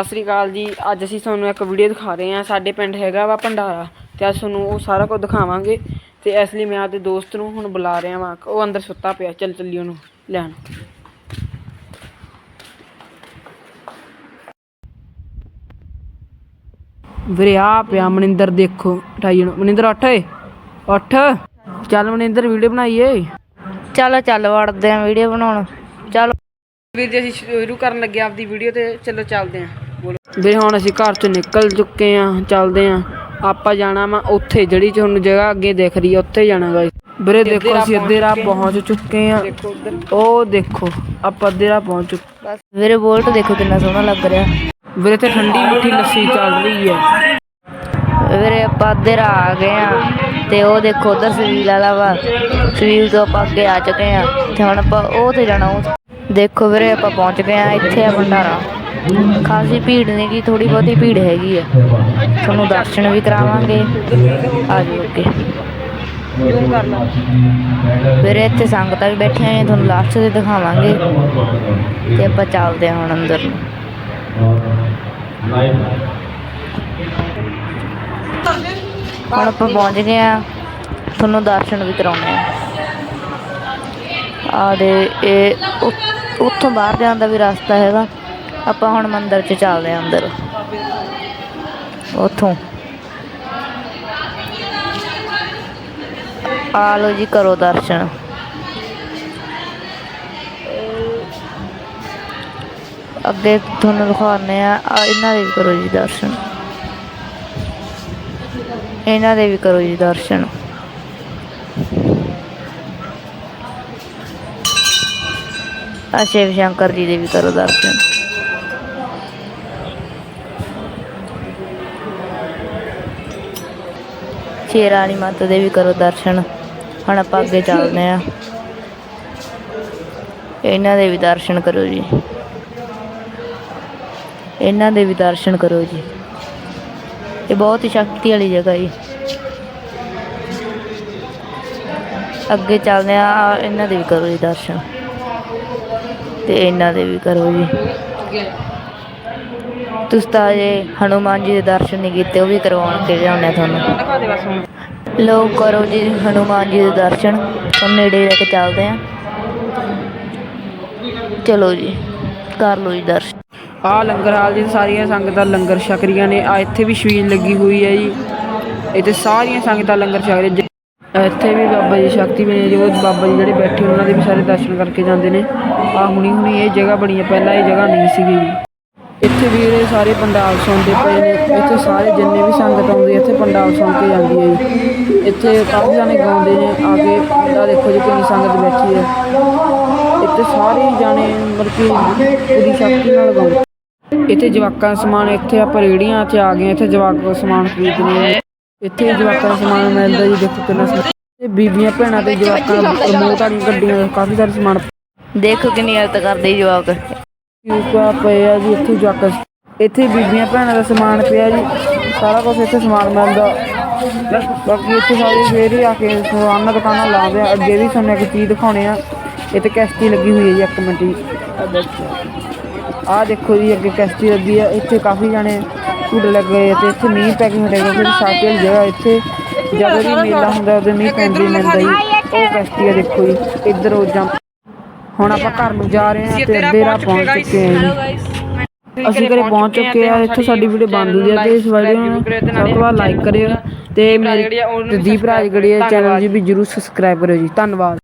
ਸਤਿ ਸ੍ਰੀ ਅਕਾਲ ਜੀ। ਅੱਜ ਅਸੀਂ ਤੁਹਾਨੂੰ ਇੱਕ ਵੀਡੀਓ ਦਿਖਾ ਰਹੇ ਹਾਂ। ਸਾਡੇ ਪਿੰਡ ਹੈਗਾ ਵਾ ਭੰਡਾਰਾ ਤੇ ਅੱਜ ਤੁਹਾਨੂੰ ਉਹ ਸਾਰਾ ਕੁਝ ਦਿਖਾਵਾਂਗੇ। ਤੇ ਇਸ ਲਈ ਮੈਂ ਆਪਦੇ ਦੋਸਤ ਨੂੰ ਹੁਣ ਬੁਲਾ ਰਿਹਾ ਵਾਂ। ਉਹ ਅੰਦਰ ਸੁੱਤਾ ਪਿਆ। ਚੱਲ ਚੱਲੀ ਉਹਨੂੰ ਲੈਣ। ਵੀਰੇ ਆ ਪਿਆ ਮਨਿੰਦਰ ਦੇਖੋ। ਢਾਈ ਨੂੰ ਮਨਿੰਦਰ ਉੱਠ ਓਏ। ਉੱਠ। ਚੱਲ ਮਨਿੰਦਰ ਵੀਡੀਓ ਬਣਾਈਏ। ਚੱਲ ਚੱਲ ਵੜਦੇ ਆ ਵੀਡੀਓ ਬਣਾਉਣ। ਚੱਲ। ਵੀਰ ਜੀ ਅਸੀਂ ਸ਼ੁਰੂ ਕਰਨ ਲੱਗੇ ਆਪਦੀ ਵੀਡੀਓ ਤੇ। ਚਲੋ ਚੱਲਦੇ ਆਂ। ਵੀਰੇ ਹੁਣ ਅਸੀਂ ਘਰ ਚੋਂ ਨਿਕਲ ਚੁੱਕੇ ਆਂ ਚੱਲਦੇ ਆਂ। ਆਪਾਂ ਜਾਣਾ ਵਾ ਉੱਥੇ ਜਿਹੜੀ ਤੁਹਾਨੂੰ ਜਗ੍ਹਾ ਅੱਗੇ ਦਿਖ ਰਹੀ ਆ ਉੱਥੇ ਜਾਣਾ ਗਾ ਵੀਰੇ ਦੇਖੋ ਅਸੀਂ ਅੱਧੇ ਰਾਹ ਪਹੁੰਚ ਚੁੱਕੇ ਆਂ। ਉਹ ਦੇਖੋ ਆਪਾਂ ਅੱਧੇ ਰਾਹ ਪਹੁੰਚ ਚੁੱਕੇ ਵੀਰੇ ਬੋਲਟ ਦੇਖੋ ਕਿੰਨਾ ਸੋਹਣਾ ਲੱਗ ਰਿਹਾ। ਵੀਰੇ ਤੇ ਠੰਡੀ ਮਿੱਠੀ ਲੱਸੀ ਚੱਲ ਰਹੀ ਹੈ ਵੀਰੇ ਆਪਾਂ ਅੱਧੇ ਰਾਹ ਆ ਗਏ ਆ ਤੇ ਉਹ ਦੇਖੋ ਉਧਰ ਸਵੀਲ ਵਾਲਾ ਵਾ। ਸਵੀਲ ਤੋਂ ਆਪਾਂ ਅੱਗੇ ਆ ਚੁੱਕੇ ਆ। ਤੇ ਹੁਣ ਆਪਾਂ ਉਹ ਤੇ ਜਾਣਾ ਉਹ ਦੇਖੋ ਵੀਰੇ, ਆਪਾਂ ਪਹੁੰਚ ਗਏ ਆ ਇੱਥੇ ਆ ਭੰਡਾਰਾ। ਖਾਸੀ ਭੀੜ ਨਹੀਂ ਗੀ ਥੋੜੀ ਬਹੁਤੀ ਭੀੜ ਹੈਗੀ ਆ। ਤੁਹਾਨੂੰ ਦਰਸ਼ਨ ਵੀ ਕਰਾਵਾਂਗੇ। ਆ ਜਾਓ ਅੱਗੇ। ਵੀਰੇ, ਇੱਥੇ ਸੰਗਤਾਂ ਵੀ ਬੈਠੀਆਂ ਨੇ, ਤੁਹਾਨੂੰ ਲਾਸਟ ਤੇ ਦਿਖਾਵਾਂਗੇ। ਤੇ ਆਪਾਂ ਚੱਲਦੇ ਹਾਂ ਹੁਣ ਅੰਦਰ। ਨੂੰ ਹੁਣ ਆਪਾਂ ਪਹੁੰਚ ਗਏ ਆ ਤੁਹਾਨੂੰ ਦਰਸ਼ਨ ਵੀ ਕਰਾਉਣੇ ਆ ਆ ਦੇ, ਇਹ ਉੱਥੋਂ ਬਾਹਰ ਜਾਣ ਦਾ ਵੀ ਰਸਤਾ ਹੈਗਾ। ਆਪਾਂ ਹੁਣ ਮੰਦਿਰ 'ਚ ਚੱਲਦੇ ਆ ਅੰਦਰ। ਉੱਥੋਂ। ਆ ਲਓ ਜੀ ਕਰੋ ਦਰਸ਼ਨ। ਅੱਗੇ ਤੁਹਾਨੂੰ ਦਿਖਾਉਂਦੇ ਆ ਆ ਇਹਨਾਂ ਦੇ ਵੀ ਕਰੋ ਜੀ ਦਰਸ਼ਨ। ਇਹਨਾਂ ਦੇ ਵੀ ਕਰੋ ਜੀ ਦਰਸ਼ਨ। ਆ ਸ਼ਿਵ ਸ਼ੰਕਰ ਜੀ ਦੇ ਵੀ ਕਰੋ ਦਰਸ਼ਨ। ਸ਼ੇਰ ਵਾਲੀ ਮਾਤਾ ਦੇ ਵੀ ਕਰੋ ਦਰਸ਼ਨ। ਹੁਣ ਆਪਾਂ ਅੱਗੇ ਚੱਲਦੇ ਆ ਇਹਨਾਂ ਦੇ ਵੀ ਦਰਸ਼ਨ ਕਰੋ ਜੀ। ਇਹਨਾਂ ਦੇ ਵੀ ਦਰਸ਼ਨ ਕਰੋ ਜੀ। ਇਹ ਬਹੁਤ ਹੀ ਸ਼ਕਤੀ ਵਾਲੀ ਜਗ੍ਹਾ ਜੀ। ਅੱਗੇ ਚੱਲਦੇ ਆ ਇਹਨਾਂ ਦੇ ਵੀ ਕਰੋ ਜੀ ਦਰਸ਼ਨ। ਤੇ ਇਹਨਾਂ ਦੇ ਵੀ ਕਰੋ ਜੀ। ਤੁਸੀਂ ਤਾਂ ਜੇ ਹਨੂਮਾਨ ਜੀ ਦੇ ਦਰਸ਼ਨ ਨਹੀਂ ਕੀਤੇ, ਉਹ ਵੀ ਕਰਵਾਉਣ ਕੇ ਲਿਆਉਂਦੇ ਤੁਹਾਨੂੰ। ਦੇ ਬਸ ਲੋ ਕਰੋ ਜੀ ਹਨੂਮਾਨ ਜੀ ਦੇ ਦਰਸ਼ਨ। ਤੁਹਾਨੂੰ ਨੇੜੇ ਲੈ ਕੇ ਚੱਲਦੇ ਆ। ਚਲੋ ਜੀ, ਕਰ ਲਓ ਜੀ ਦਰਸ਼ਨ। ਆ ਲੰਗਰ ਹਾਲ ਜੀ, ਸਾਰੀਆਂ ਸੰਗਤਾਂ ਲੰਗਰ ਛਕ ਰਹੀਆਂ ਨੇ। ਆ ਇੱਥੇ ਵੀ ਛਬੀਲ ਲੱਗੀ ਹੋਈ ਹੈ ਜੀ। ਇੱਥੇ ਸਾਰੀਆਂ ਸੰਗਤਾਂ ਲੰਗਰ ਛਕ ਰਹੀਆਂ ਇੱਥੇ ਵੀ ਬਾਬਾ ਜੀ ਸ਼ਕਤੀ ਨੇ ਜੋ ਬਾਬਾ ਜੀ ਜਿਹੜੇ ਬੈਠੇ ਉਹਨਾਂ ਦੇ ਵੀ ਸਾਰੇ ਦਰਸ਼ਨ ਕਰਕੇ ਜਾਂਦੇ ਨੇ। ਆ ਹੁਣੀ ਹੁਣੀ ਇਹ ਜਗ੍ਹਾ ਬਣੀ ਹੈ, ਪਹਿਲਾਂ ਇਹ ਜਗ੍ਹਾ ਨਹੀਂ ਸੀਗੀ। ਇੱਥੇ ਵੀ ਇਹ ਸਾਰੇ ਪੰਡਾਲ ਸੁਣਦੇ ਪਏ ਨੇ, ਇੱਥੇ ਸਾਰੇ ਜਿੰਨੇ ਵੀ ਸੰਗਤ ਆਉਂਦੀ, ਇੱਥੇ ਪੰਡਾਲ ਸੁਣ ਕੇ ਜਾਂਦੀ ਹੈ ਜੀ। ਇੱਥੇ ਕਾਫੀ ਜਾਣੇ ਗਾਉਂਦੇ ਨੇ, ਆ ਕੇ ਆ ਦੇਖੋ ਜੀ ਕਿੰਨੀ ਸੰਗਤ ਬੈਠੀ ਹੈ। ਇੱਥੇ ਸਾਰੇ ਜਾਣੇ ਮਤਲਬ ਕਿ ਪੂਰੀ ਸ਼ਕਤੀ ਨਾਲ ਗਾਉਂਦੇ। ਇੱਥੇ ਜਵਾਕਾਂ ਦਾ ਸਮਾਨ, ਇੱਥੇ ਆਪਾਂ ਰੇੜੀਆਂ 'ਚ ਆ ਗਏ ਇੱਥੇ ਜਵਾਕ ਦਾ ਸਮਾਨ ਖਰੀਦਣੇ ਆ। ਇੱਥੇ ਜਵਾਕਾਂ ਦਾ ਸਮਾਨ ਮਿਲਦਾ ਜੀ ਦੇਖੋ ਕਿੰਨਾ ਤੇ ਬੀਬੀਆਂ ਭੈਣਾਂ ਤੇ ਜਵਾਕਾਂ ਦਾ ਰਿਮੋਟ ਵਾਲੀਆਂ ਗੱਡੀਆਂ ਦਾ ਕਾਫੀ ਸਾਰਾ ਸਮਾਨ ਦੇਖੋ ਕਿੰਨੀ ਹਾਲਤ ਕਰਦੇ ਜਵਾਕ। ਕਿਉਂਕਿ ਪਏ ਆ ਜੀ ਇੱਥੇ ਜਵਾਕ ਇੱਥੇ ਬੀਬੀਆਂ ਭੈਣਾਂ ਦਾ ਸਮਾਨ ਪਿਆ ਜੀ ਸਾਰਾ ਕੁਝ ਇੱਥੇ ਸਮਾਨ ਮਿਲਦਾ। ਬਾਕੀ ਇੱਥੇ ਸਾਰੇ ਫੇਰ ਹੀ ਆ ਕੇ ਸਮਾਨ ਦੁਕਾਨਾਂ ਲਾਉਂਦੇ ਆ ਅੱਗੇ ਵੀ ਤੁਹਾਨੂੰ ਇੱਕ ਚੀਜ਼ ਦਿਖਾਉਣੇ ਆ। ਇੱਥੇ ਕੈਸਟੀ ਲੱਗੀ ਹੋਈ ਹੈ ਜੀ ਇੱਕ ਮਿੰਟ ਜੀ। ਆਹ ਦੇਖੋ ਜੀ ਅੱਗੇ ਕੈਸਟੀ ਲੱਗੀ ਆ। ਇੱਥੇ ਕਾਫੀ ਜਾਣੇ ਝੂਟੇ ਲੱਗੇ ਹੋਏ ਤੇ ਇੱਥੇ ਮੀਂਹ ਪੈ ਕੇ ਹਟੇਗਾ ਫਿਰ ਸਾਥੀ ਵਾਲੀ ਜਗ੍ਹਾ ਇੱਥੇ ਜਦੋਂ ਵੀ ਮੇਲਾ ਹੁੰਦਾ ਉਦੋਂ ਮੀਂਹ ਪੈਂਦੀ ਮਿਲਦਾ ਜੀ। ਉਹ ਕੈਸਟੀ ਆ ਦੇਖੋ ਜੀ ਇੱਧਰ ਉਹ ਜੰਪ। ਹੁਣ ਆਪਾਂ ਘਰ ਨੂੰ ਜਾ ਰਹੇ ਹਾਂ ਤੇ ਅੱਧੇ ਰਾਹ ਪਹੁੰਚ ਚੁੱਕੇ ਹਾਂ ਜੀ। ਅਸੀਂ ਘਰੇ ਪਹੁੰਚ ਚੁੱਕੇ ਆ ਇੱਥੇ ਸਾਡੀ ਵੀਡੀਓ ਬੰਦ ਹੁੰਦੀ ਹੈ ਤੇ ਇਸ ਵੀਡੀਓ ਨੂੰ ਸਭ ਤੋਂ ਲਾਈਕ ਕਰਿਓ ਤੇ ਮੇਰੇ ਦੀਪ ਰਾਜ ਗੜੀਆ ਚੈਨਲ ਜੀ ਵੀ ਜਰੂਰ ਸਬਸਕ੍ਰਾਈਬ ਕਰਿਓ ਜੀ। ਧੰਨਵਾਦ।